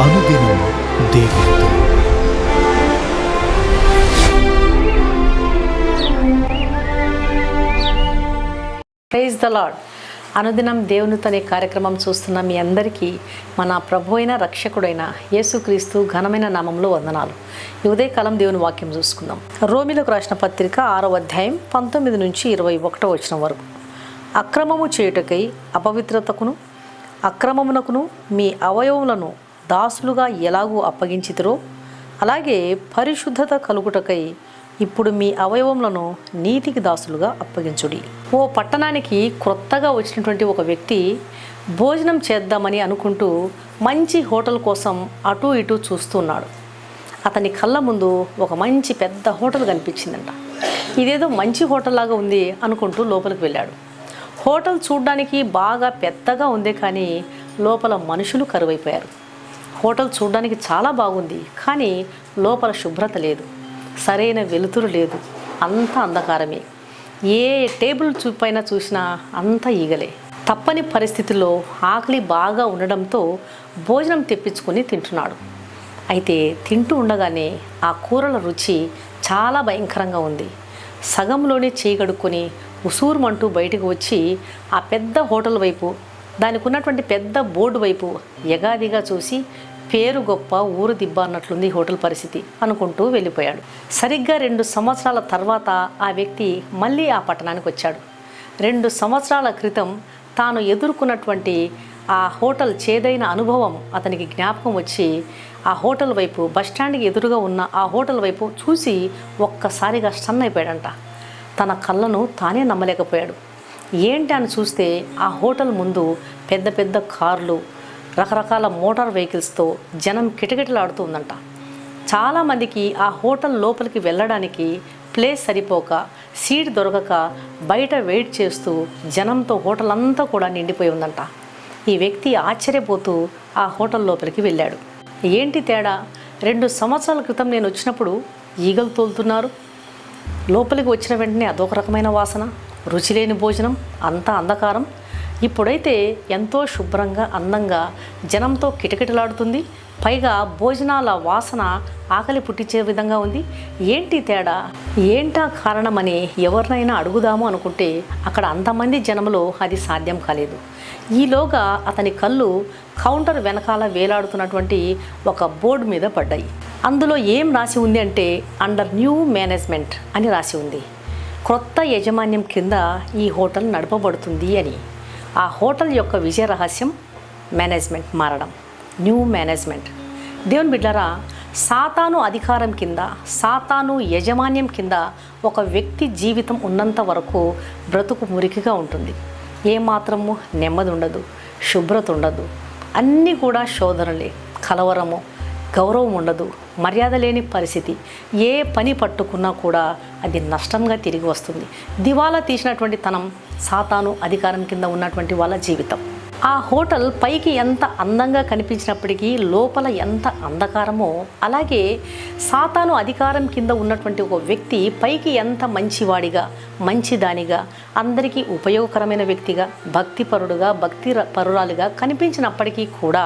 అనుదినం దేవుడు praise the lord అనుదినం దేవునితో అనే కార్యక్రమం చూస్తున్న మీ అందరికీ మన ప్రభు అయిన రక్షకుడైన యేసుక్రీస్తు ఘనమైన నామంలో వందనాలు. ఈ ఉదయకాలం దేవుని వాక్యం చూసుకుందాం. రోమిలకు రాసిన పత్రిక ఆరో అధ్యాయం పంతొమ్మిది నుంచి ఇరవై ఒకటో వచ్చిన వరకు. అక్రమము చేయుటకై అపవిత్రతకును అక్రమమునకును మీ అవయవములను దాసులుగా ఎలాగూ అప్పగించితిరో అలాగే పరిశుద్ధత కలుగుటకై ఇప్పుడు మీ అవయవములను నీతికి దాసులుగా అప్పగించుడి. ఓ పట్టణానికి క్రొత్తగా వచ్చినటువంటి ఒక వ్యక్తి భోజనం చేద్దామని అనుకుంటూ మంచి హోటల్ కోసం అటు ఇటు చూస్తున్నాడు. అతని కళ్ళ ముందు ఒక మంచి పెద్ద హోటల్ కనిపించిందంట. ఇదేదో మంచి హోటల్ లాగా ఉంది అనుకుంటూ లోపలికి వెళ్ళాడు. హోటల్ చూడ్డానికి బాగా పెద్దగా ఉంది కానీ లోపల మనుషులు కరువైపోయారు. హోటల్ చూడడానికి చాలా బాగుంది కానీ లోపల శుభ్రత లేదు. సరైన వెలుతురు లేదు. అంత అంధకారమే. ఏ టేబుల్ చూపైనా చూసినా అంత ఈగలే. తప్పని పరిస్థితుల్లో ఆకలి బాగా ఉండడంతో భోజనం తెప్పించుకొని తింటున్నాడు. అయితే తింటూ ఉండగానే ఆ కూరల రుచి చాలా భయంకరంగా ఉంది. సగంలోనే చేయగడుక్కొని ఉసూరుమంటూ బయటకు వచ్చి ఆ పెద్ద హోటల్ వైపు దానికి ఉన్నటువంటి పెద్ద బోర్డు వైపు యగాదిగా చూసి పేరు గొప్ప ఊరు దిబ్బ అన్నట్లుంది హోటల్ పరిస్థితి అనుకుంటూ వెళ్ళిపోయాడు. సరిగ్గా రెండు సంవత్సరాల తర్వాత ఆ వ్యక్తి మళ్ళీ ఆ పట్టణానికి వచ్చాడు. రెండు సంవత్సరాల క్రితం తాను ఎదుర్కొన్నటువంటి ఆ హోటల్ చేదైన అనుభవం అతనికి జ్ఞాపకం వచ్చి ఆ హోటల్ వైపు బస్టాండ్కి ఎదురుగా ఉన్న ఆ హోటల్ వైపు చూసి ఒక్కసారిగా స్టన్ అయిపోయాడంట. తన కళ్ళను తానే నమ్మలేకపోయాడు. ఏంటి అని చూస్తే ఆ హోటల్ ముందు పెద్ద పెద్ద కార్లు రకరకాల మోటార్ వెహికల్స్తో జనం కిటకిటలాడుతూ ఉందంట చాలామందికి ఆ హోటల్ లోపలికి వెళ్ళడానికి ప్లేస్ సరిపోక సీట్ దొరకక బయట వెయిట్ చేస్తూ జనంతో హోటల్ అంతా కూడా నిండిపోయి ఉందంట. ఈ వ్యక్తి ఆశ్చర్యపోతూ ఆ హోటల్ లోపలికి వెళ్ళాడు. ఏంటి తేడా? రెండు సంవత్సరాల క్రితం నేను వచ్చినప్పుడు ఈగలు తోలుతున్నారు. లోపలికి వచ్చిన వెంటనే అదొక రకమైన వాసన. రుచి లేని భోజనం అంతా అంధకారం. ఇప్పుడైతే ఎంతో శుభ్రంగా అందంగా జనంతో కిటకిటలాడుతుంది. పైగా భోజనాల వాసన ఆకలి పుట్టించే విధంగా ఉంది. ఏంటి తేడా? ఏంటా కారణమని ఎవరినైనా అడుగుదాము అనుకుంటే అక్కడ అంతమంది జనంలో అది సాధ్యం కాలేదు. ఈలోగా అతని కళ్ళు కౌంటర్ వెనకాల వేలాడుతున్నటువంటి ఒక బోర్డు మీద పడ్డాయి. అందులో ఏం రాసి ఉంది అంటే అండర్ న్యూ మేనేజ్మెంట్ అని రాసి ఉంది. క్రొత్త యజమాన్యం కింద ఈ హోటల్ నడపబడుతుంది అని. ఆ హోటల్ యొక్క విజయ రహస్యం మేనేజ్మెంట్ మారడం. New management. దేవుని బిడ్డరా సాతాను అధికారం కింద సాతాను యజమాన్యం కింద ఒక వ్యక్తి జీవితం ఉన్నంత వరకు బ్రతుకు మురికిగా ఉంటుంది. ఏమాత్రము నెమ్మది ఉండదు శుభ్రత ఉండదు. అన్నీ కూడా శోధనలే కలవరము. గౌరవం ఉండదు మర్యాద లేని పరిస్థితి. ఏ పని పట్టుకున్నా కూడా అది నష్టంగా తిరిగి వస్తుంది. దివాలా తీసినటువంటి తనం సాతాను అధికారం కింద ఉన్నటువంటి వాళ్ళ జీవితం. ఆ హోటల్ పైకి ఎంత అందంగా కనిపించినప్పటికీ లోపల ఎంత అంధకారమో అలాగే సాతాను అధికారం కింద ఉన్నటువంటి ఒక వ్యక్తి పైకి ఎంత మంచివాడిగా మంచిదానిగా అందరికీ ఉపయోగకరమైన వ్యక్తిగా భక్తిపరుడుగా భక్తి పరురాలుగా కనిపించినప్పటికీ కూడా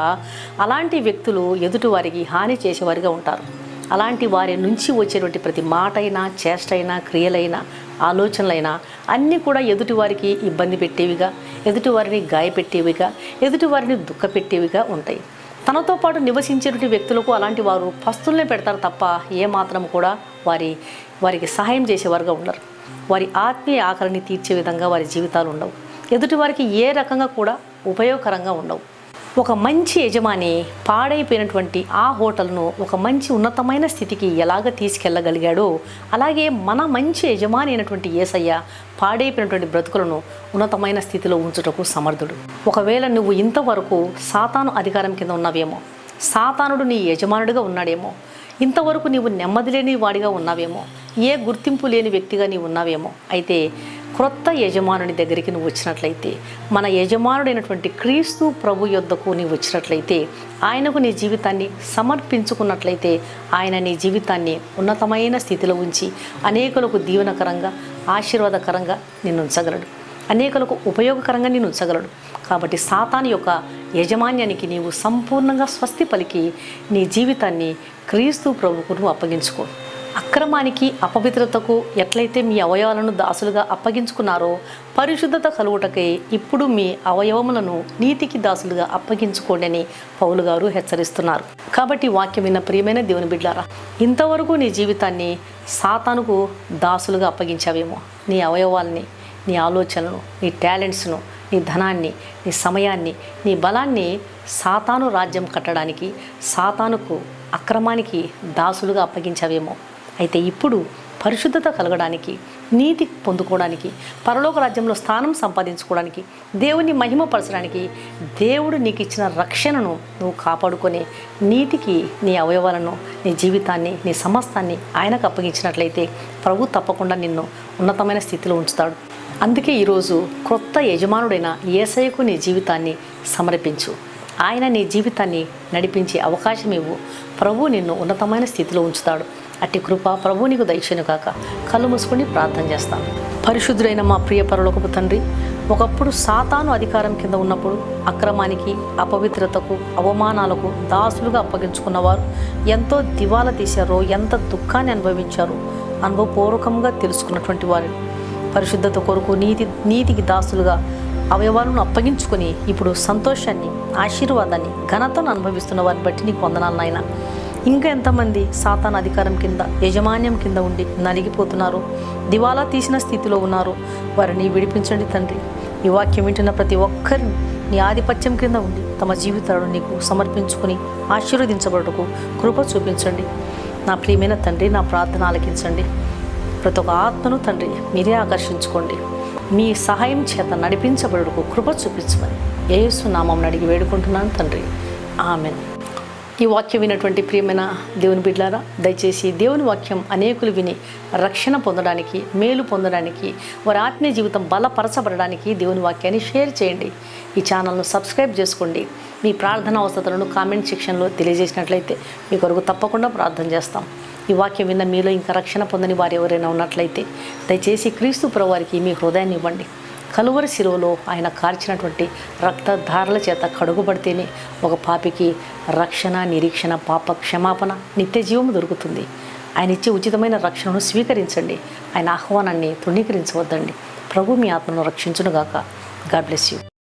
అలాంటి వ్యక్తులు ఎదుటివారికి హాని చేసేవారిగా ఉంటారు. అలాంటి వారి నుంచి వచ్చేటువంటి ప్రతి మాట అయినా చేష్ట అయినా క్రియలైనా ఆలోచనలైనా అన్నీ కూడా ఎదుటివారికి ఇబ్బంది పెట్టేవిగా ఎదుటివారిని గాయపెట్టేవిగా ఎదుటివారిని దుఃఖపెట్టేవిగా ఉంటాయి. తనతో పాటు నివసించేటువంటి వ్యక్తులకు అలాంటి వారు పస్తుల్నే పెడతారు తప్ప ఏమాత్రం కూడా వారి వారికి సహాయం చేసేవారుగా ఉండరు. వారి ఆత్మీయ ఆకలిని తీర్చే విధంగా వారి జీవితాలు ఉండవు. ఎదుటివారికి ఏ రకంగా కూడా ఉపయోగకరంగా ఉండవు. ఒక మంచి యజమాని పాడైపోయినటువంటి ఆ హోటల్ను ఒక మంచి ఉన్నతమైన స్థితికి ఎలాగ తీసుకెళ్ళగలిగాడో అలాగే మన మంచి యజమాని అయినటువంటి ఏసయ్య పాడైపోయినటువంటి బ్రతుకులను ఉన్నతమైన స్థితిలో ఉంచుటకు సమర్థుడు. ఒకవేళ నువ్వు ఇంతవరకు సాతాను అధికారం కింద ఉన్నావేమో సాతానుడు నీ యజమానుడిగా ఉన్నాడేమో ఇంతవరకు నీవు నెమ్మది లేని వాడిగా ఉన్నావేమో ఏ గుర్తింపు లేని వ్యక్తిగా నీవు ఉన్నావేమో అయితే క్రొత్త యజమానుని దగ్గరికి నువ్వు వచ్చినట్లయితే మన యజమానుడైనటువంటి క్రీస్తు ప్రభు యొద్దకు నీవు వచ్చినట్లయితే ఆయనకు నీ జీవితాన్ని సమర్పించుకున్నట్లయితే ఆయన నీ జీవితాన్ని ఉన్నతమైన స్థితిలో ఉంచి అనేకులకు దీవెనకరంగా ఆశీర్వాదకరంగా నిన్ను ఉంచగలడు. అనేకులకు ఉపయోగకరంగా నేను ఉంచగలడు. కాబట్టి సాతాన్ యొక్క యజమాన్యానికి నీవు సంపూర్ణంగా స్వస్తి పలికి నీ జీవితాన్ని క్రీస్తు ప్రభుకు నువ్వు అప్పగించుకో. అక్రమానికి అపవిత్రతకు ఎట్లయితే మీ అవయవాలను దాసులుగా అప్పగించుకున్నారో పరిశుద్ధత కలుగుటకై ఇప్పుడు మీ అవయవములను నీతికి దాసులుగా అప్పగించుకోండి అని పౌలు గారు హెచ్చరిస్తున్నారు. కాబట్టి వాక్యం విన్న ప్రియమైన దేవుని బిడ్డారా ఇంతవరకు నీ జీవితాన్ని సాతానుకు దాసులుగా అప్పగించావేమో. నీ అవయవాల్ని నీ ఆలోచనను నీ టాలెంట్స్ను నీ ధనాన్ని నీ సమయాన్ని నీ బలాన్ని సాతాను రాజ్యం కట్టడానికి సాతానుకు అక్రమానికి దాసులుగా అప్పగించావేమో. అయితే ఇప్పుడు పరిశుద్ధత కలగడానికి నీతి పొందుకోవడానికి పరలోక రాజ్యంలో స్థానం సంపాదించుకోవడానికి దేవుని మహిమపరచడానికి దేవుడు నీకు ఇచ్చిన రక్షణను నువ్వు కాపాడుకొని నీతికి నీ అవయవాలను నీ జీవితాన్ని నీ సమస్తాన్ని ఆయనకు అప్పగించినట్లయితే ప్రభు తప్పకుండా నిన్ను ఉన్నతమైన స్థితిలో ఉంచుతాడు. అందుకే ఈరోజు క్రొత్త యజమానుడైన ఏసయ్యకు నీ జీవితాన్ని సమర్పించు. ఆయన నీ జీవితాన్ని నడిపించే అవకాశం ఇవ్వు. ప్రభు నిన్ను ఉన్నతమైన స్థితిలో ఉంచుతాడు. అట్టి కృప ప్రభు నీకు దయచేను కాక కళ్ళు మూసుకొని ప్రార్థన చేస్తాను పరిశుద్ధుడైన మా ప్రియ పరలోకపు తండ్రి ఒకప్పుడు సాతాను అధికారం కింద ఉన్నప్పుడు అక్రమానికి అపవిత్రతకు అవమానాలకు దాసులుగా అప్పగించుకున్నవారు ఎంతో దివాలా తీశారో ఎంత దుఃఖాన్ని అనుభవించారో అనుభవపూర్వకంగా తెలుసుకున్నటువంటి వారు. పరిశుద్ధత కొరకు నీతి నీతికి దాసులుగా అవయవాలను అప్పగించుకొని ఇప్పుడు సంతోషాన్ని ఆశీర్వాదాన్ని ఘనతను అనుభవిస్తున్న వారిని బట్టి నీకు వందనాలు నాయన. ఇంకా ఎంతమంది సాతాన్ అధికారం కింద యజమాన్యం కింద ఉండి నలిగిపోతున్నారు? దివాలా తీసిన స్థితిలో ఉన్నారు. వారిని విడిపించండి తండ్రి. ఈ వాక్యం వింటున్న ప్రతి ఒక్కరిని నీ ఆధిపత్యం కింద ఉండి తమ జీవితాలను నీకు సమర్పించుకుని ఆశీర్వదించబడుటకు కృప చూపించండి. నా ప్రియమైన తండ్రి నా ప్రార్థన ఆలకించండి. ప్రతి ఒక్క ఆత్మను తండ్రి మీరే ఆకర్షించుకోండి. మీ సహాయం చేత నడిపించబడుటకు కృప చూపించమని యేసు నామం అడిగి వేడుకుంటున్నాను తండ్రి. ఆమెను. ఈ వాక్యం వినటువంటి ప్రియమైన దేవుని బిడ్డారా దయచేసి దేవుని వాక్యం అనేకులు విని రక్షణ పొందడానికి మేలు పొందడానికి వారి ఆత్మీయ జీవితం బలపరచబడడానికి దేవుని వాక్యాన్ని షేర్ చేయండి. ఈ ఛానల్ను సబ్స్క్రైబ్ చేసుకోండి. మీ ప్రార్థన అవసరతలను కామెంట్ సెక్షన్లో తెలియజేసినట్లయితే మీ కొరకు తప్పకుండా ప్రార్థన చేస్తాం. ఈ వాక్యం విన్న మీలో ఇంకా రక్షణ పొందని వారు ఎవరైనా ఉన్నట్లయితే దయచేసి క్రీస్తు ప్రవారికి మీ హృదయాన్ని ఇవ్వండి. కలువరి శిలువలో ఆయన కార్చినటువంటి రక్తధారల చేత కడుగుబడితేనే ఒక పాపికి రక్షణ నిరీక్షణ పాప క్షమాపణ నిత్య జీవము దొరుకుతుంది. ఆయన ఇచ్చే ఉచితమైన రక్షణను స్వీకరించండి. ఆయన ఆహ్వానాన్ని తృణీకరించవద్దండి. ప్రభు మీ ఆత్మను రక్షించునుగాక. God bless you.